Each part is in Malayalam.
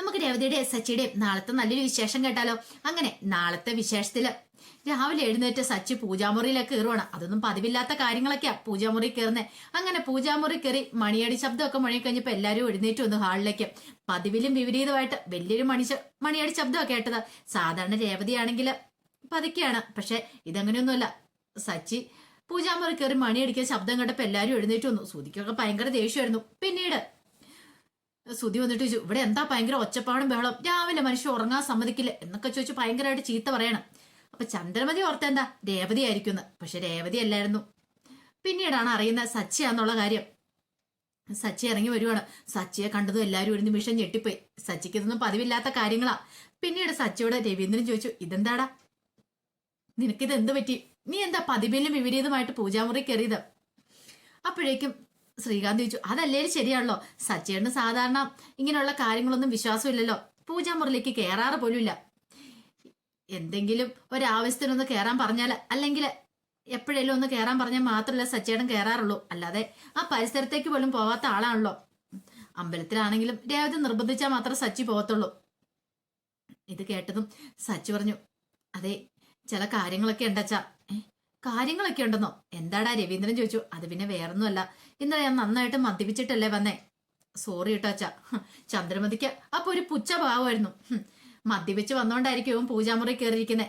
നമുക്ക് രേവതിയുടെ സച്ചിയുടെയും നാളത്തെ നല്ലൊരു വിശേഷം കേട്ടാലോ? അങ്ങനെ നാളത്തെ വിശേഷത്തിൽ രാവിലെ എഴുന്നേറ്റ് സച്ചി പൂജാമുറിയിലേക്ക് കയറുവാണ്. അതൊന്നും പതിവില്ലാത്ത കാര്യങ്ങളൊക്കെയാ പൂജാമുറി കയറുന്നേ. അങ്ങനെ പൂജാമുറി കയറി മണിയടി ശബ്ദമൊക്കെ മുഴങ്ങിക്കഴിഞ്ഞപ്പോ എല്ലാവരും എഴുന്നേറ്റ് വന്നു ഹാളിലേക്ക്. പതിവിലും വിപരീതമായിട്ട് വലിയൊരു മണി മണിയടി ശബ്ദമൊക്കെ കേട്ടത്. സാധാരണ രേവതിയാണെങ്കിൽ പതുക്കെയാണ്. പക്ഷെ ഇതങ്ങനെയൊന്നുമല്ല. സച്ചി പൂജാമുറി കയറി മണിയടിക്കുന്ന ശബ്ദം കേട്ടപ്പോൾ എല്ലാവരും എഴുന്നേറ്റ് വന്നു. സുതിക്കൊക്കെ ഭയങ്കര ദേഷ്യമായിരുന്നു. പിന്നീട് സുതി വന്നിട്ട് ചോദിച്ചു ഇവിടെ എന്താ ഭയങ്കര ഒച്ചപ്പാടും ബഹളം രാവിലെ മനുഷ്യൻ ഉറങ്ങാൻ സമ്മതിക്കില്ല. എന്നൊക്കെ ചോദിച്ചു ഭയങ്കരമായിട്ട് ചീത്ത പറയണം. അപ്പൊ ചന്ദ്രമതി ഓർത്ത എന്താ? രേവതി ആയിരിക്കുന്നു പക്ഷെ രേവതി അല്ലായിരുന്നു. പിന്നീടാണ് അറിയുന്നത് സച്ചിയാന്നുള്ള കാര്യം. സച്ചി ഇറങ്ങി വരുവാണ്. സച്ചിയെ കണ്ടതും എല്ലാവരും ഒരു നിമിഷം ഞെട്ടിപ്പോയി. സച്ചിക്ക് ഇതൊന്നും പതിവില്ലാത്ത കാര്യങ്ങളാ. പിന്നീട് സച്ചിയോട് രവീന്ദ്രൻ ചോദിച്ചു ഇതെന്താടാ? നിനക്കിത് എന്ത് പറ്റി? നീ എന്താ പതിവിലും വിപരീതമായിട്ട് പൂജാമുറി കയറിയത്? അപ്പോഴേക്കും ശ്രീകാന്ത് ചോദിച്ചു അതല്ലേ ശരിയാണല്ലോ. സച്ചേട്ടന് സാധാരണ ഇങ്ങനെയുള്ള കാര്യങ്ങളൊന്നും വിശ്വാസമില്ലല്ലോ. പൂജാമുറിലേക്ക് കയറാറ് പോലുമില്ല. എന്തെങ്കിലും ഒരാവശ്യത്തിനൊന്ന് കയറാൻ പറഞ്ഞാൽ അല്ലെങ്കിൽ എപ്പോഴേലും ഒന്ന് കയറാൻ പറഞ്ഞാൽ മാത്രമല്ല സച്ചേട്ടൻ കയറാറുള്ളൂ അല്ലാതെ ആ പരിസരത്തേക്ക് പോലും പോവാത്ത ആളാണല്ലോ. അമ്പലത്തിലാണെങ്കിലും രേവതി നിർബന്ധിച്ചാൽ മാത്രമേ സച്ചി പോകത്തുള്ളൂ. ഇത് കേട്ടതും സച്ചി പറഞ്ഞു അതെ ചില കാര്യങ്ങളൊക്കെ ഉണ്ടച്ചാ. കാര്യങ്ങളൊക്കെ ഉണ്ടെന്നോ? എന്താടാ? രവീന്ദ്രൻ ചോദിച്ചു. അത് പിന്നെ വേറൊന്നുമല്ല. ഇന്നലെ ഞാൻ നന്നായിട്ട് മദ്യപിച്ചിട്ടല്ലേ വന്നേ. സോറി കേട്ടോ അച്ഛ. ചന്ദ്രമതിക്ക് അപ്പൊ ഒരു പുച്ഛ ഭാവമായിരുന്നു. മദ്യപിച്ച് വന്നോണ്ടായിരിക്കും പൂജാമുറി കയറിയിരിക്കുന്നേ.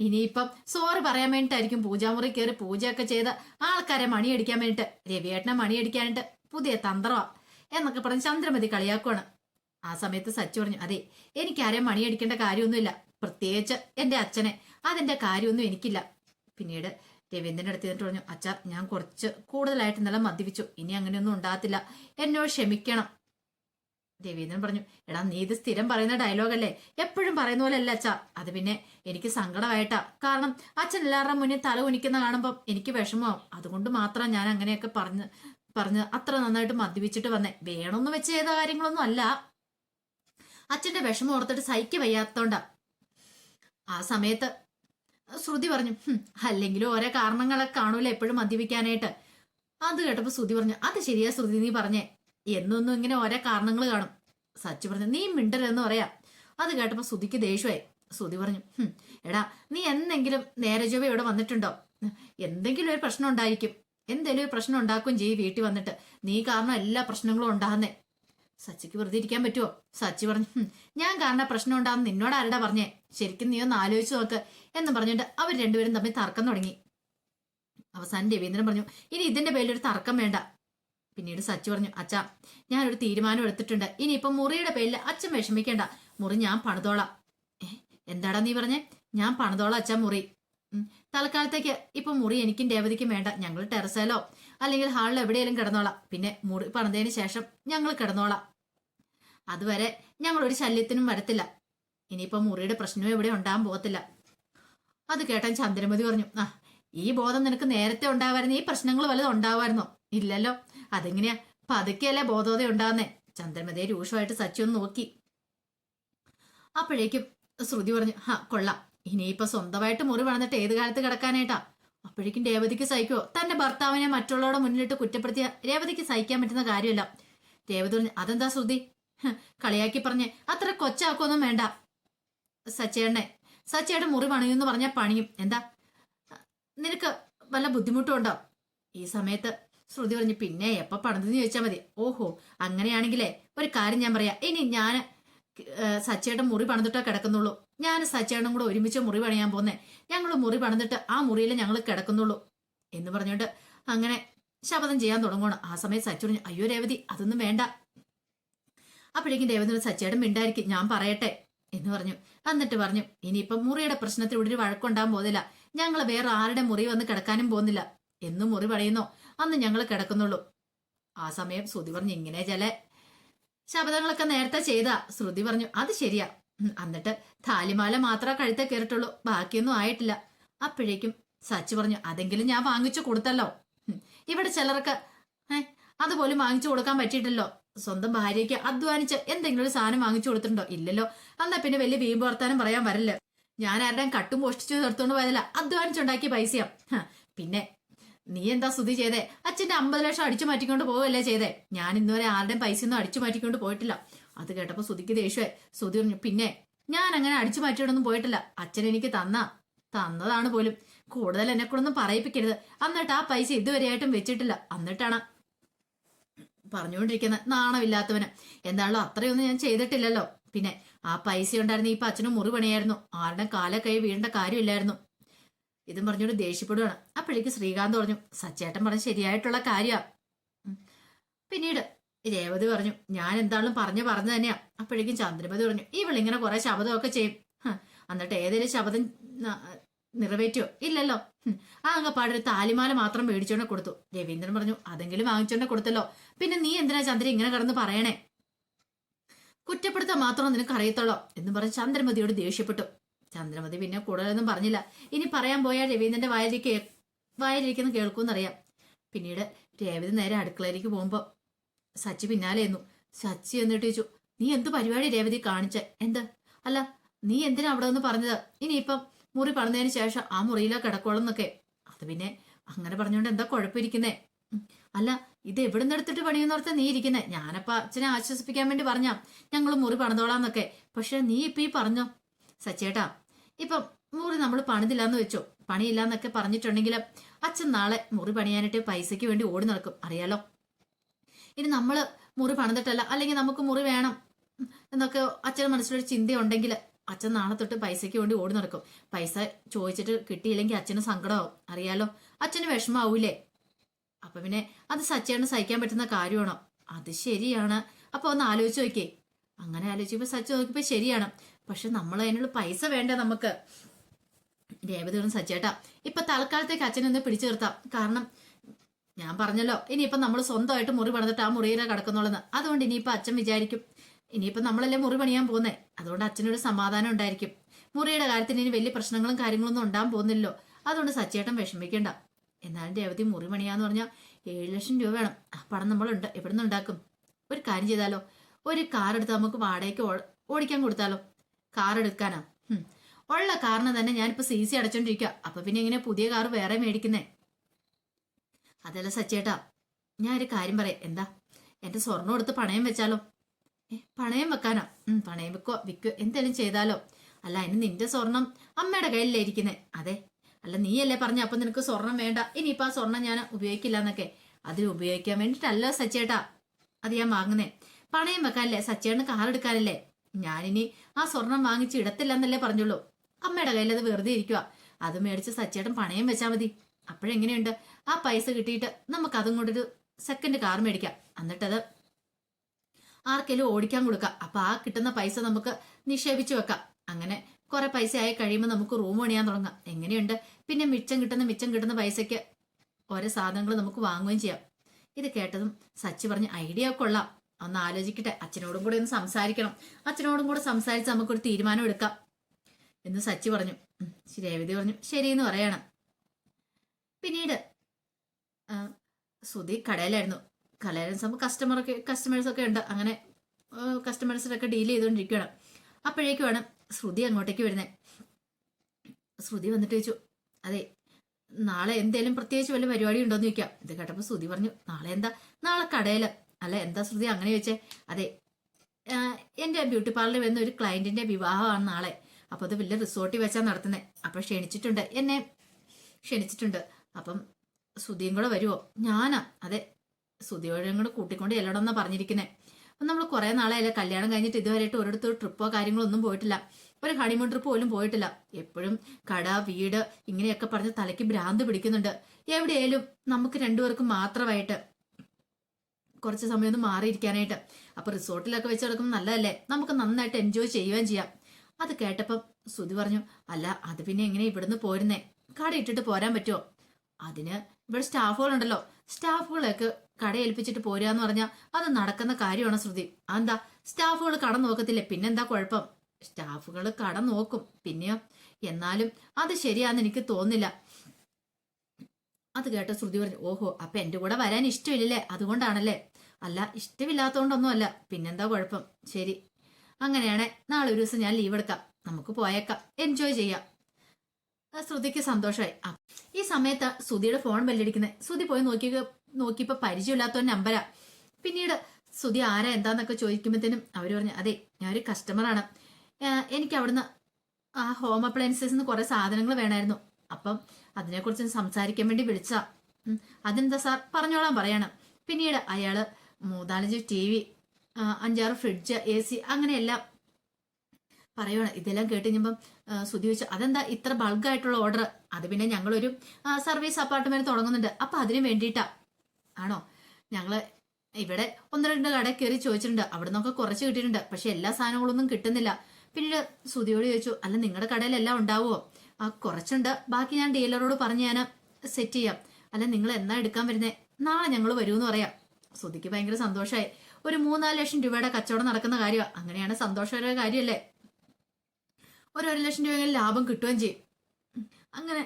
ഇനിയിപ്പം സോറി പറയാൻ വേണ്ടിട്ടായിരിക്കും പൂജാമുറി കയറി പൂജയൊക്കെ ചെയ്ത് ആൾക്കാരെ മണിയടിക്കാൻ വേണ്ടിട്ട് രവിയേട്ടനെ മണിയടിക്കാനായിട്ട് പുതിയ തന്ത്രമാ എന്നൊക്കെ പറഞ്ഞ് ചന്ദ്രമതി കളിയാക്കുവാണ്. ആ സമയത്ത് സച്ചു പറഞ്ഞു അതെ എനിക്കാരെയും മണിയടിക്കേണ്ട കാര്യമൊന്നുമില്ല. പ്രത്യേകിച്ച് എന്റെ അച്ഛനെ. അതിന്റെ കാര്യമൊന്നും എനിക്കില്ല. പിന്നീട് രവീന്ദ്രന്റെ അടുത്ത് എന്നിട്ട് പറഞ്ഞു അച്ഛ ഞാൻ കുറച്ച് കൂടുതലായിട്ട് ഇന്നലെ മദ്യപിച്ചു. ഇനി അങ്ങനെയൊന്നും ഉണ്ടാകത്തില്ല. എന്നോട് ക്ഷമിക്കണം. രവീന്ദ്രൻ പറഞ്ഞു എടാ നീ ഇത് സ്ഥിരം പറയുന്ന ഡയലോഗ് അല്ലേ? എപ്പോഴും പറയുന്ന പോലെ അല്ല അച്ഛാ. അത് പിന്നെ എനിക്ക് സങ്കടമായിട്ടാ. കാരണം അച്ഛൻ എല്ലാവരുടെ മുന്നിൽ തല കുനിക്കുന്ന കാണുമ്പോൾ എനിക്ക് വിഷമമാവും. അതുകൊണ്ട് മാത്രം ഞാൻ അങ്ങനെയൊക്കെ പറഞ്ഞ് പറഞ്ഞ് അത്ര നന്നായിട്ട് മദ്യപിച്ചിട്ട് വന്നേ. വേണമെന്ന് വെച്ച് ചെയ്ത കാര്യങ്ങളൊന്നും അല്ല. അച്ഛന്റെ വിഷമം ഓർത്തിട്ട് സഹിക്ക വയ്യാത്തോണ്ടാ. ആ സമയത്ത് ശ്രുതി പറഞ്ഞു "ഹും, അല്ലെങ്കിലും ഓരോ കാരണങ്ങളൊക്കെ കാണൂല എപ്പോഴും മദ്യപിക്കാനായിട്ട്. അത് കേട്ടപ്പോ ശ്രുതി പറഞ്ഞു അത് ശരിയാ ശ്രുതി നീ പറഞ്ഞേ. എന്നൊന്നും ഇങ്ങനെ ഓരോ കാരണങ്ങൾ കാണും. സച്ചു പറഞ്ഞു നീ മിണ്ടരെന്ന് പറയാം. അത് കേട്ടപ്പോ ശ്രുതിക്ക് ദേഷ്യമായി. ശ്രുതി പറഞ്ഞു എടാ നീ എന്തെങ്കിലും നേരെ ചൊവ്വ ഇവിടെ വന്നിട്ടുണ്ടോ? എന്തെങ്കിലും ഒരു പ്രശ്നം ഉണ്ടായിരിക്കും. എന്തെങ്കിലും ഒരു പ്രശ്നം ഉണ്ടാക്കും ചെയ്യും വീട്ടിൽ വന്നിട്ട്. നീ കാരണം എല്ലാ പ്രശ്നങ്ങളും ഉണ്ടാകുന്നേ. സച്ചിക്ക് വെറുതെ ഇരിക്കാൻ പറ്റുമോ സച്ചി പറഞ്ഞു "ഹും, ഞാൻ കാരണം പ്രശ്നം ഉണ്ടാകുന്ന നിന്നോട് ആരുടെ പറഞ്ഞേ? ശരിക്കും നീ ഒന്ന് ആലോചിച്ച് നോക്ക് എന്ന് പറഞ്ഞിട്ട് അവർ രണ്ടുപേരും തമ്മിൽ തർക്കം തുടങ്ങി. അവസാനം രവീന്ദ്രൻ പറഞ്ഞു ഇനി ഇതിന്റെ പേരിൽ ഒരു തർക്കം വേണ്ട. പിന്നീട് സച്ചി പറഞ്ഞു അച്ഛാ ഞാനൊരു തീരുമാനം എടുത്തിട്ടുണ്ട്. ഇനിയിപ്പം മുറിയുടെ പേരിൽ അച്ഛൻ വിഷമിക്കേണ്ട. മുറി ഞാൻ പണിതോളാം. എന്താടാ നീ പറഞ്ഞേ? ഞാൻ പണിതോളാം അച്ഛാ മുറി. തൽക്കാലത്തേക്ക് ഇപ്പൊ മുറി എനിക്കും രേവതിക്കും വേണ്ട. ഞങ്ങൾ ടെറസയിലോ അല്ലെങ്കിൽ ഹാളിൽ എവിടെയെങ്കിലും കിടന്നോളാം. പിന്നെ മുറി പണിതതിന് ശേഷം ഞങ്ങൾ കിടന്നോളാം. അതുവരെ ഞങ്ങൾ ഒരു ശല്യത്തിനും വരത്തില്ല. ഇനിയിപ്പോ മുറിയുടെ പ്രശ്നവും എവിടെ ഉണ്ടാകാൻ പോകത്തില്ല. അത് കേട്ടാൻ ചന്ദ്രമതി പറഞ്ഞു ആ ഈ ബോധം നിനക്ക് നേരത്തെ ഉണ്ടാവായിരുന്നു. ഈ പ്രശ്നങ്ങൾ വല്ലതും ഉണ്ടാവായിരുന്നോ? ഇല്ലല്ലോ. അതെങ്ങനെയാ? പതുക്കെയല്ലേ ബോധോദയം ഉണ്ടാകുന്നേ ചന്ദ്രമതിയെ രൂക്ഷമായിട്ട് സച്ചി ഒന്ന് നോക്കി. അപ്പോഴേക്കും ശ്രുതി പറഞ്ഞു ഹാ കൊള്ളാം. ഇനിയിപ്പൊ സ്വന്തമായിട്ട് മുറി വളർന്നിട്ട് ഏത് കാലത്ത് കിടക്കാനായിട്ടാ? അപ്പോഴേക്കും രേവതിക്ക് സഹിക്കോ. തന്റെ ഭർത്താവിനെ മറ്റുള്ളവരുടെ മുന്നിലിട്ട് കുറ്റപ്പെടുത്തിയ രേവതിക്ക് സഹിക്കാൻ പറ്റുന്ന കാര്യമല്ല. രേവതി പറഞ്ഞു അതെന്താ ശ്രുതി? കളിയാക്കി പറഞ്ഞ് അത്ര കൊച്ചാക്കൊന്നും വേണ്ട. സച്ചേണ്ണെ സച്ചയുടെ മുറി പണിയുമെന്ന് പറഞ്ഞാൽ പണിയും. എന്താ? നിനക്ക് വല്ല ബുദ്ധിമുട്ടും ഉണ്ടോ? ഈ സമയത്ത് ശ്രുതി പറഞ്ഞു പിന്നെ എപ്പ പണിതെന്ന് ചോദിച്ചാൽ മതി. ഓഹോ അങ്ങനെയാണെങ്കിലേ ഒരു കാര്യം ഞാൻ പറയാം. ഇനി ഞാൻ സച്ചേട്ടൻ മുറി പണിതിട്ടാ കിടക്കുന്നുള്ളൂ. ഞാൻ സച്ചേട്ടനും കൂടെ ഒരുമിച്ച് മുറി പണിയാൻ പോന്നേ. ഞങ്ങൾ മുറി പണിതിട്ട് ആ മുറിയിൽ ഞങ്ങൾ കിടക്കുന്നുള്ളൂ. എന്ന് പറഞ്ഞുകൊണ്ട് അങ്ങനെ ശപഥം ചെയ്യാൻ തുടങ്ങണം ആ സമയത്ത് സച്ചു അയ്യോ രേവതി അതൊന്നും വേണ്ട. അപ്പോഴേക്കും രേവതി സച്ചേട്ടൻ മിണ്ടായിരിക്കും ഞാൻ പറയട്ടെ. എന്ന് പറഞ്ഞു. എന്നിട്ട് പറഞ്ഞു ഇനിയിപ്പം മുറിയുടെ പ്രശ്നത്തിൽ ഇവിടെ ഒരു വഴക്കുണ്ടാകാൻ പോകുന്നില്ല. ഞങ്ങൾ വേറെ ആരുടെ മുറി വന്ന് കിടക്കാനും പോകുന്നില്ല. എന്നും മുറി പണിയുന്നോ? അന്ന് ഞങ്ങൾ കിടക്കുന്നുള്ളൂ. ആ സമയം ശ്രുതി പറഞ്ഞു ഇങ്ങനെ ചില ശബ്ദങ്ങളൊക്കെ നേരത്തെ ചെയ്താ ശ്രുതി പറഞ്ഞു. അത് ശരിയാ. എന്നിട്ട് താലിമാല മാത്രമേ കഴുത്തെ കയറിട്ടുള്ളൂ ബാക്കിയൊന്നും ആയിട്ടില്ല. അപ്പോഴേക്കും സച്ചു പറഞ്ഞു അതെങ്കിലും ഞാൻ വാങ്ങിച്ചു കൊടുത്തല്ലോ. ഇവിടെ ചിലർക്ക് ഏ അതുപോലും വാങ്ങിച്ചു കൊടുക്കാൻ പറ്റിയിട്ടല്ലോ. സ്വന്തം ഭാര്യയ്ക്ക് അധ്വാനിച്ച് എന്തെങ്കിലും ഒരു സാധനം വാങ്ങിച്ചു കൊടുത്തിട്ടുണ്ടോ? ഇല്ലല്ലോ. എന്നാ പിന്നെ വലിയ വീമ്പ് വർത്താനം പറയാൻ വരല്ലേ. ഞാൻ ആരുടെയും കട്ടും മോഷ്ടിച്ചു നിർത്തുകൊണ്ട് പോയതല്ല. അധ്വാനിച്ചുണ്ടാക്കിയ പൈസയാ. പിന്നെ നീ എന്താ സ്തുതി ചെയ്തേ? അച്ഛന്റെ അമ്പത് ലക്ഷം അടിച്ചു മാറ്റിക്കൊണ്ട് പോവല്ലേ ചെയ്തേ? ഞാൻ ഇന്നുവരെ ആരുടെയും പൈസ ഒന്നും അടിച്ചു മാറ്റിക്കൊണ്ട് പോയിട്ടില്ല. അത് കേട്ടപ്പോ സ്തുതിക്ക് ദേഷ്യമായി സ്തുതി പറഞ്ഞു പിന്നെ ഞാൻ അങ്ങനെ അടിച്ചു മാറ്റിയിടൊന്നും പോയിട്ടില്ല. അച്ഛൻ എനിക്ക് തന്ന തന്നതാണ് പോലും. കൂടുതൽ എന്നെ കൊണ്ടൊന്നും പറയിപ്പിക്കരുത്. എന്നിട്ട് ആ പൈസ ഇതുവരെയായിട്ടും വെച്ചിട്ടില്ല. എന്നിട്ടാണ് പറഞ്ഞുകൊണ്ടിരിക്കുന്നത് നാണമില്ലാത്തവന്. എന്താണല്ലോ അത്രയൊന്നും ഞാൻ ചെയ്തിട്ടില്ലല്ലോ. പിന്നെ ആ പൈസ ഉണ്ടായിരുന്നു ഇപ്പൊ അച്ഛനും മുറി പണിയായിരുന്നു ആരുടെ കാല കൈ വീഴേണ്ട കാര്യമില്ലായിരുന്നു. ഇതും പറഞ്ഞുകൊണ്ട് ദേഷ്യപ്പെടുകയാണ് അപ്പോഴേക്ക് ശ്രീകാന്ത് പറഞ്ഞു സച്ചേട്ടൻ പറഞ്ഞ ശരിയായിട്ടുള്ള കാര്യമാണ് പിന്നീട് രേവതി പറഞ്ഞു ഞാൻ എന്താണെങ്കിലും പറഞ്ഞു പറഞ്ഞു തന്നെയാ. അപ്പോഴേക്കും ചന്ദ്രമതി പറഞ്ഞു ഇവളിങ്ങനെ കുറെ ശബ്ദമൊക്കെ ചെയ്യും. എന്നിട്ട് ഏതെങ്കിലും ശബ്ദം നിറവേറ്റോ ഇല്ലല്ലോ. ആ ആ അങ്ങപ്പാടൊരു താലിമാല മാത്രം മേടിച്ചോണ്ട് കൊടുത്തു. രവീന്ദ്രൻ പറഞ്ഞു അതെങ്കിലും വാങ്ങിച്ചോണ്ട് കൊടുത്തല്ലോ. പിന്നെ നീ എന്തിനാ ചന്ദ്ര ഇങ്ങനെ കിടന്ന് പറയണേ? കുറ്റപ്പെടുത്താൻ മാത്രം നിനക്ക് അറിയത്തുള്ളോ എന്ന് പറഞ്ഞ് ചന്ദ്രമതിയോട് ദേഷ്യപ്പെട്ടു. ചന്ദ്രമതി പിന്നെ കൂടുതലൊന്നും പറഞ്ഞില്ല. ഇനി പറയാൻ പോയാൽ രവീന്ദ്രന്റെ വായിലേക്ക് വായിലിരിക്കുന്ന കേൾക്കുമെന്നറിയാം പിന്നീട് രേവതി നേരെ അടുക്കളയിലേക്ക് പോകുമ്പോൾ സച്ചി പിന്നാലെ എന്നു. സച്ചി എന്നിട്ട് ചോദിച്ചു നീ എന്ത് പരിപാടി രേവതി കാണിച്ച? എന്ത്? അല്ല നീ എന്തിനാ അവിടെ നിന്ന് പറഞ്ഞത്? ഇനിയിപ്പം മുറി പണിതതിന് ശേഷം ആ മുറിയിലാ കിടക്കോളന്നൊക്കെ അത് പിന്നെ അങ്ങനെ പറഞ്ഞുകൊണ്ട് എന്താ കുഴപ്പമിരിക്കുന്നേ? അല്ല ഇത് എവിടെ എടുത്തിട്ട് പണിയെന്നോർത്താ നീ ഇരിക്കുന്നേ? ഞാനപ്പ അച്ഛനെ ആശ്വസിപ്പിക്കാൻ വേണ്ടി പറഞ്ഞാ ഞങ്ങൾ മുറി പണിതോളാന്നൊക്കെ പക്ഷെ നീ ഇപ്പൊ ഈ പറഞ്ഞോ? സച്ചേട്ടാ ഇപ്പം മുറി നമ്മൾ പണിതില്ലാന്ന് വെച്ചോ? പണിയില്ലാന്നൊക്കെ പറഞ്ഞിട്ടുണ്ടെങ്കിൽ അച്ഛൻ നാളെ മുറി പണിയാനായിട്ട് പൈസയ്ക്ക് വേണ്ടി ഓടി നടക്കും. അറിയാലോ? ഇനി നമ്മൾ മുറി പണിതിട്ടല്ല അല്ലെങ്കിൽ നമുക്ക് മുറി വേണം എന്നൊക്കെ അച്ഛന് മനസ്സിലൊരു ചിന്തയുണ്ടെങ്കിൽ അച്ഛൻ നാളെ തൊട്ട് പൈസയ്ക്ക് വേണ്ടി ഓടി നടക്കും. പൈസ ചോദിച്ചിട്ട് കിട്ടിയില്ലെങ്കിൽ അച്ഛന് സങ്കടമാവും. അറിയാലോ? അച്ഛന് വിഷമാവൂലേ അപ്പൊ പിന്നെ അത് സച്ചേട്ടന് സഹിക്കാൻ പറ്റുന്ന കാര്യമാണോ? അത് ശരിയാണ്. അപ്പൊ ഒന്ന് ആലോചിച്ച് നോക്കിയേ. അങ്ങനെ ആലോചിച്ചപ്പോ സച്ച് നോക്കിയപ്പോ ശരിയാണ്. പക്ഷെ നമ്മൾ അതിനുള്ള പൈസ വേണ്ട നമുക്ക്? രേവതിയോടും സച്ചേട്ടാ ഇപ്പൊ തൽക്കാലത്തേക്ക് അച്ഛനൊന്ന് പിടിച്ചു നിർത്താം. കാരണം ഞാൻ പറഞ്ഞല്ലോ ഇനിയിപ്പം നമ്മൾ സ്വന്തമായിട്ട് മുറി പണിതിട്ട് ആ മുറിയിലെ കിടക്കുന്നുള്ളെന്ന്. അതുകൊണ്ട് ഇനിയിപ്പോൾ അച്ഛൻ വിചാരിക്കും ഇനിയിപ്പം നമ്മളല്ലേ മുറി പണിയാൻ പോകുന്നേ? അതുകൊണ്ട് അച്ഛനൊരു സമാധാനം ഉണ്ടായിരിക്കും. മുറിയുടെ കാര്യത്തിന് ഇനി വലിയ പ്രശ്നങ്ങളും കാര്യങ്ങളൊന്നും ഉണ്ടാകാൻ പോകുന്നില്ലല്ലോ. അതുകൊണ്ട് സച്ചേട്ടൻ വിഷമിക്കേണ്ട. എന്നാലും രേവതി മുറി പണിയാന്ന് പറഞ്ഞാൽ ഏഴ് ലക്ഷം രൂപ വേണം. ആ പണം നമ്മളുണ്ട് എവിടെ നിന്ന് ഉണ്ടാക്കും? ഒരു കാര്യം ചെയ്താലോ? ഒരു കാർ എടുത്ത് നമുക്ക് വാടകയ്ക്ക് ഓടിക്കാൻ കൊടുത്താലോ? കാർ എടുക്കാനാ. ഉള്ള കാറിന് തന്നെ ഞാനിപ്പോ സി സി അടച്ചോണ്ടിരിക്കുക അപ്പൊ പിന്നെ ഇങ്ങനെ പുതിയ കാർ വേറെ മേടിക്കുന്നേ? അതല്ല സച്ചേട്ടാ ഞാൻ ഒരു കാര്യം പറയാം. എന്താ? എന്റെ സ്വർണം എടുത്ത് പണയം വെച്ചാലോ? ഏ പണയം വെക്കാനോ. പണയം വെക്കോ വിൽക്കോ എന്തെങ്കിലും ചെയ്താലോ? അല്ല അതിന് നിന്റെ സ്വർണം അമ്മയുടെ കയ്യിലല്ലേ ഇരിക്കുന്നേ? അതെ. അല്ല നീയല്ലേ പറഞ്ഞ അപ്പൊ നിനക്ക് സ്വർണം വേണ്ട. ഇനിയിപ്പോ ആ സ്വർണം ഞാൻ ഉപയോഗിക്കില്ല എന്നൊക്കെ. അതിൽ ഉപയോഗിക്കാൻ വേണ്ടിട്ടല്ലോ സച്ചേട്ടാ. അത് ഞാൻ വാങ്ങുന്നേ. പണയം വെക്കാനല്ലേ? സച്ചേട്ടന് കാർ എടുക്കാനല്ലേ? ഞാനിനി ആ സ്വർണം വാങ്ങിച്ച് ഇടത്തില്ല എന്നല്ലേ പറഞ്ഞുള്ളൂ. അമ്മയുടെ കയ്യിൽ അത് വെറുതെ ഇരിക്കുക അത് മേടിച്ച് സച്ചേട്ടൻ പണയം വെച്ചാൽ മതി. അപ്പോഴെങ്ങനെയുണ്ട്? ആ പൈസ കിട്ടിയിട്ട് നമുക്ക് അതും കൊണ്ടൊരു സെക്കൻഡ് കാർ മേടിക്കാം. എന്നിട്ടത് ആർക്കെങ്കിലും ഓടിക്കാൻ കൊടുക്കാം. അപ്പൊ ആ കിട്ടുന്ന പൈസ നമുക്ക് നിക്ഷേപിച്ചു വെക്കാം. അങ്ങനെ കുറെ പൈസ ആയി കഴിയുമ്പോൾ നമുക്ക് റൂം പണിയാൻ തുടങ്ങാം. എങ്ങനെയുണ്ട്? പിന്നെ മിച്ചം കിട്ടുന്ന മിച്ചം കിട്ടുന്ന പൈസയ്ക്ക് ഓരോ സാധനങ്ങൾ നമുക്ക് വാങ്ങുകയും ചെയ്യാം. ഇത് കേട്ടതും സച്ചി പറഞ്ഞ് ഐഡിയ കൊള്ളാം. ഒന്ന് ആലോചിക്കട്ടെ അച്ഛനോടും കൂടെ ഒന്ന് സംസാരിക്കണം. അച്ഛനോടും കൂടെ സംസാരിച്ച് നമുക്കൊരു തീരുമാനം എടുക്കാം. എന്ന് സച്ചി പറഞ്ഞു. രേവതി പറഞ്ഞു എന്ന് പറയണം. പിന്നീട് സുധി കടയിലായിരുന്നു. കടയിലെ സമയം കസ്റ്റമറൊക്കെ കസ്റ്റമേഴ്സ് ഒക്കെ ഉണ്ട്. അങ്ങനെ കസ്റ്റമേഴ്സിനൊക്കെ ഡീൽ ചെയ്തുകൊണ്ടിരിക്കുകയാണ്. അപ്പോഴേക്കുമാണ് ശ്രുതി അങ്ങോട്ടേക്ക് വരുന്നത് ശ്രുതി വന്നിട്ട് ചോദിച്ചു അതെ നാളെ എന്തേലും പ്രത്യേകിച്ച് വല്ല പരിപാടി ഉണ്ടോന്ന് ചോദിക്കാം. ഇത് കേട്ടപ്പോൾ ശ്രുതി പറഞ്ഞു നാളെ എന്താ? നാളെ കടയിൽ അല്ല? എന്താ ശ്രുതി അങ്ങനെ ചോദിച്ചേ? അതെ. എന്റെ ബ്യൂട്ടി പാർലറിൽ വരുന്ന ഒരു ക്ലയന്റിന്റെ വിവാഹമാണ് നാളെ. അപ്പോൾ അത് വലിയ റിസോർട്ടിൽ വെച്ചാൽ നടത്തുന്നത് അപ്പോൾ ക്ഷണിച്ചിട്ടുണ്ട്. എന്നെ ക്ഷണിച്ചിട്ടുണ്ട്. അപ്പം സുധിയും കൂടെ വരുമോ ഞാനാ. അതെ. സുധിയോടും കൂടെ കൂട്ടിക്കൊണ്ട് ചെല്ലണമെന്നാ പറഞ്ഞിരിക്കുന്നത് അപ്പം നമ്മൾ കുറേ നാളായല്ലേ? കല്യാണം കഴിഞ്ഞിട്ട് ഇതുവരെയായിട്ട് ഒരിടത്ത് ട്രിപ്പോ കാര്യങ്ങളോ ഒന്നും പോയിട്ടില്ല. ഒരു ഹണിമൂൺ ട്രിപ്പ് പോലും പോയിട്ടില്ല. എപ്പോഴും കട വീട് ഇങ്ങനെയൊക്കെ പറഞ്ഞ് തലയ്ക്ക് ഭ്രാന്ത് പിടിക്കുന്നുണ്ട്. എവിടെയായാലും നമുക്ക് രണ്ടുപേർക്കും മാത്രമായിട്ട് കുറച്ച് സമയം ഒന്ന് മാറിയിരിക്കാനായിട്ട്. അപ്പൊ റിസോർട്ടിലൊക്കെ വെച്ച് കിടക്കുമ്പോൾ നല്ലതല്ലേ? നമുക്ക് നന്നായിട്ട് എൻജോയ് ചെയ്യുകയും ചെയ്യാം. അത് കേട്ടപ്പം സുധി പറഞ്ഞു അല്ല അത് പിന്നെ എങ്ങനെ ഇവിടുന്ന് പോരുന്നേ? കട ഇട്ടിട്ട് പോരാൻ പറ്റുമോ അതിന് ഇവിടെ സ്റ്റാഫുകളുണ്ടല്ലോ. സ്റ്റാഫുകളൊക്കെ കട ഏൽപ്പിച്ചിട്ട് പോരാന്ന് പറഞ്ഞാൽ അത് നടക്കുന്ന കാര്യമാണ് ശ്രുതി. അതെന്താ? സ്റ്റാഫുകൾ കട നോക്കത്തില്ലേ? പിന്നെന്താ കുഴപ്പം? സ്റ്റാഫുകൾ കട നോക്കും. പിന്നെയോ? എന്നാലും അത് ശരിയാന്ന് എനിക്ക് തോന്നില്ല അത് കേട്ട ശ്രുതി പറഞ്ഞു ഓഹോ അപ്പൊ എന്റെ കൂടെ വരാൻ ഇഷ്ടമില്ലല്ലേ? അതുകൊണ്ടാണല്ലേ? അല്ല ഇഷ്ടമില്ലാത്തതുകൊണ്ടൊന്നും അല്ല പിന്നെന്താ കുഴപ്പം? ശരി. അങ്ങനെയാണെ നാളെ ഒരു ദിവസം ഞാൻ ലീവ് എടുക്കാം. നമുക്ക് പോയേക്കാം. എൻജോയ് ചെയ്യാം. ശ്രുതിക്ക് സന്തോഷമായി ആ ഈ സമയത്ത് സുധിയുടെ ഫോൺ ബെല്ലടിക്കുന്നത് സുധി പോയി നോക്കി നോക്കിയപ്പോ പരിചയമില്ലാത്ത നമ്പരാ പിന്നീട് സുധി ആരാ എന്താന്നൊക്കെ ചോദിക്കുമ്പോഴത്തേനും അവർ പറഞ്ഞു അതെ ഞാൻ ഒരു കസ്റ്റമറാണ് എനിക്ക് അവിടുന്ന് ആ ഹോം അപ്ലയൻസസ് നിന്ന് കുറെ സാധനങ്ങൾ വേണമായിരുന്നു അപ്പം അതിനെക്കുറിച്ച് സംസാരിക്കാൻ വേണ്ടി വിളിച്ചാ. അതെന്താ സാർ? പറഞ്ഞോളാം പറയണം. പിന്നീട് അയാൾ മൂന്നാലഞ്ച് ടി വി അഞ്ചാറ് ഫ്രിഡ്ജ് എ സി അങ്ങനെയെല്ലാം പറയുവാണ്. ഇതെല്ലാം കേട്ട് കഴിഞ്ഞപ്പം ശ്രുതി വെച്ചു അതെന്താ ഇത്ര ബൾക്കായിട്ടുള്ള ഓർഡർ? അത് പിന്നെ ഞങ്ങളൊരു സർവീസ് അപ്പാർട്ട്മെന്റ് തുടങ്ങുന്നുണ്ട്. അപ്പൊ അതിന് വേണ്ടിയിട്ടാ. ആണോ? ഞങ്ങൾ ഇവിടെ ഒന്ന് രണ്ട് കട കയറി ചോദിച്ചിട്ടുണ്ട്. അവിടെ നിന്നൊക്കെ കുറച്ച് കിട്ടിയിട്ടുണ്ട്. പക്ഷെ എല്ലാ സാധനങ്ങളൊന്നും കിട്ടുന്നില്ല. പിന്നീട് സുധിയോട് ചോദിച്ചു അല്ല നിങ്ങളുടെ കടയിലെല്ലാം ഉണ്ടാവുമോ ആ കുറച്ചുണ്ട്. ബാക്കി ഞാൻ ഡീലറോട് പറഞ്ഞ് ഞാൻ സെറ്റ് ചെയ്യാം. അല്ല നിങ്ങൾ എന്നാ എടുക്കാൻ വരുന്നേ? നാളെ ഞങ്ങൾ വരൂന്ന് പറയാം. സുധിക്ക് ഭയങ്കര സന്തോഷമായി ഒരു മൂന്നാൽ ലക്ഷം രൂപയുടെ കച്ചവടം നടക്കുന്ന കാര്യമാണ് അങ്ങനെയാണ് സന്തോഷകരമായ കാര്യമല്ലേ? ഒരു ഒരു ലക്ഷം രൂപ ലാഭം കിട്ടുകയും ചെയ്യും. അങ്ങനെ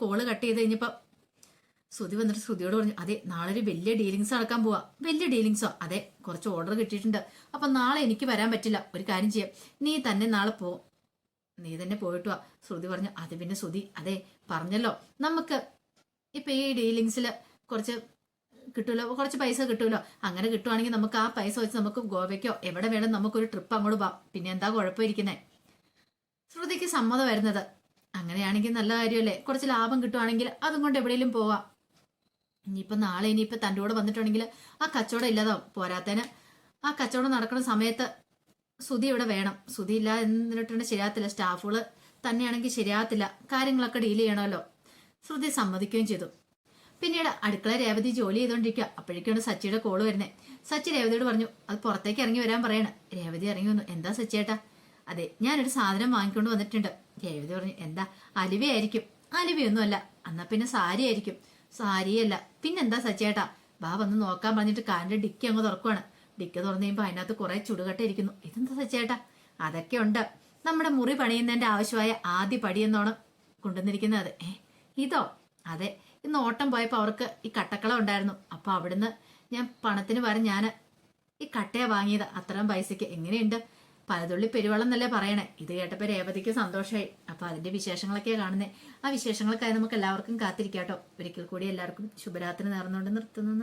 കോൾ കട്ട് ചെയ്ത് കഴിഞ്ഞപ്പോൾ ശ്രുതി വന്നിട്ട് ശ്രുതിയോട് പറഞ്ഞു അതെ നാളെ ഒരു വലിയ ഡീലിങ്സ് നടക്കാൻ പോവാ. വലിയ ഡീലിങ്സോ അതെ കുറച്ച് ഓർഡർ കിട്ടിയിട്ടുണ്ട്. അപ്പൊ നാളെ എനിക്ക് വരാൻ പറ്റില്ല. ഒരു കാര്യം ചെയ്യാം. നീ തന്നെ നാളെ പോ. നീ തന്നെ പോയിട്ട് വാ. ശ്രുതി പറഞ്ഞു അത് പിന്നെ ശ്രുതി അതെ പറഞ്ഞല്ലോ. നമുക്ക് ഇപ്പൊ ഈ ഡീലിങ്സിൽ കുറച്ച് കിട്ടുമല്ലോ കുറച്ച് പൈസ കിട്ടുമല്ലോ അങ്ങനെ കിട്ടുവാണെങ്കിൽ നമുക്ക് ആ പൈസ വെച്ച് നമുക്ക് ഗോവയ്ക്കോ എവിടെ വേണം നമുക്കൊരു ട്രിപ്പ് അങ്ങോട്ട് പോവാം. പിന്നെ എന്താ കുഴപ്പമിരിക്കുന്നേ? ശ്രുതിക്ക് സമ്മതം വരുന്നത്. അങ്ങനെയാണെങ്കിൽ നല്ല കാര്യമല്ലേ? കുറച്ച് ലാഭം കിട്ടുവാണെങ്കിൽ അതും കൊണ്ട് എവിടെയെങ്കിലും പോവാം. ഇനിയിപ്പോൾ നാളെ ഇനിയിപ്പോൾ തന്റെ കൂടെ വന്നിട്ടുണ്ടെങ്കിൽ ആ കച്ചവടം ഇല്ലാതാവും. പോരാത്തേന് ആ കച്ചവടം നടക്കുന്ന സമയത്ത് സുതി ഇവിടെ വേണം. സുതി ഇല്ല എന്നിട്ടുണ്ടെങ്കിൽ ശരിയാകത്തില്ല. സ്റ്റാഫുകൾ തന്നെയാണെങ്കിൽ ശരിയാകത്തില്ല. കാര്യങ്ങളൊക്കെ ഡീൽ ചെയ്യണമല്ലോ. ശ്രുതി സമ്മതിക്കുകയും ചെയ്തു. പിന്നീട് അടുക്കള രേവതി ജോലി ചെയ്തുകൊണ്ടിരിക്കുക അപ്പോഴേക്കാണ് സച്ചിയുടെ കോൾ വരുന്നത് സച്ചി രേവതിയോട് പറഞ്ഞു അത് പുറത്തേക്ക് ഇറങ്ങി വരാൻ പറയണം. രേവതി ഇറങ്ങി വന്നു എന്താ സച്ചിയേട്ടാ? അതെ ഞാനൊരു സാധനം വാങ്ങിക്കൊണ്ട് വന്നിട്ടുണ്ട്. രേവതി പറഞ്ഞു എന്താ അലുവയായിരിക്കും. അലുവയൊന്നുമല്ല എന്നാ പിന്നെ സാരി ആയിരിക്കും സാരിയല്ല പിന്നെന്താ സച്ചേട്ടാ ബാ വന്ന് നോക്കാൻ പറഞ്ഞിട്ട് കാലിന്റെ ഡിക്കി അങ്ങ് തുറക്കുവാണ്. ഡിക്കി തുറന്നു കഴിയുമ്പോൾ അതിനകത്ത് കുറെ ചുടുകട്ട ഇരിക്കുന്നു ഇതെന്താ സച്ചേട്ടാ അതൊക്കെ ഉണ്ട്. നമ്മുടെ മുറി പണിയുന്നതിന്റെ ആവശ്യമായ ആദ്യ പടി എന്നോണം കൊണ്ടുവന്നിരിക്കുന്നത്. ഏ ഇതോ? അതെ ഇന്ന് ഓട്ടം പോയപ്പോൾ അവർക്ക് ഈ കട്ടക്കള ഉണ്ടായിരുന്നു. അപ്പോൾ അവിടുന്ന് ഞാൻ പണത്തിന് പകരം ഞാൻ ഈ കട്ടയെ വാങ്ങിയത്. അത്രയും പൈസയ്ക്ക് എങ്ങനെയുണ്ട്? പലതുള്ളി പെരുവെള്ളം എന്നല്ലേ പറയണേ. ഇത് കേട്ടപ്പോൾ രേവതിക്ക് സന്തോഷമായി അപ്പോൾ അതിന്റെ വിശേഷങ്ങളൊക്കെ കാണുന്നത് ആ വിശേഷങ്ങൾക്കായി നമുക്ക് എല്ലാവർക്കും കാത്തിരിക്കാട്ടോ. ഒരിക്കൽ കൂടി എല്ലാവർക്കും ശുഭരാത്രി നേർന്നുകൊണ്ട് നിർത്തുന്നു.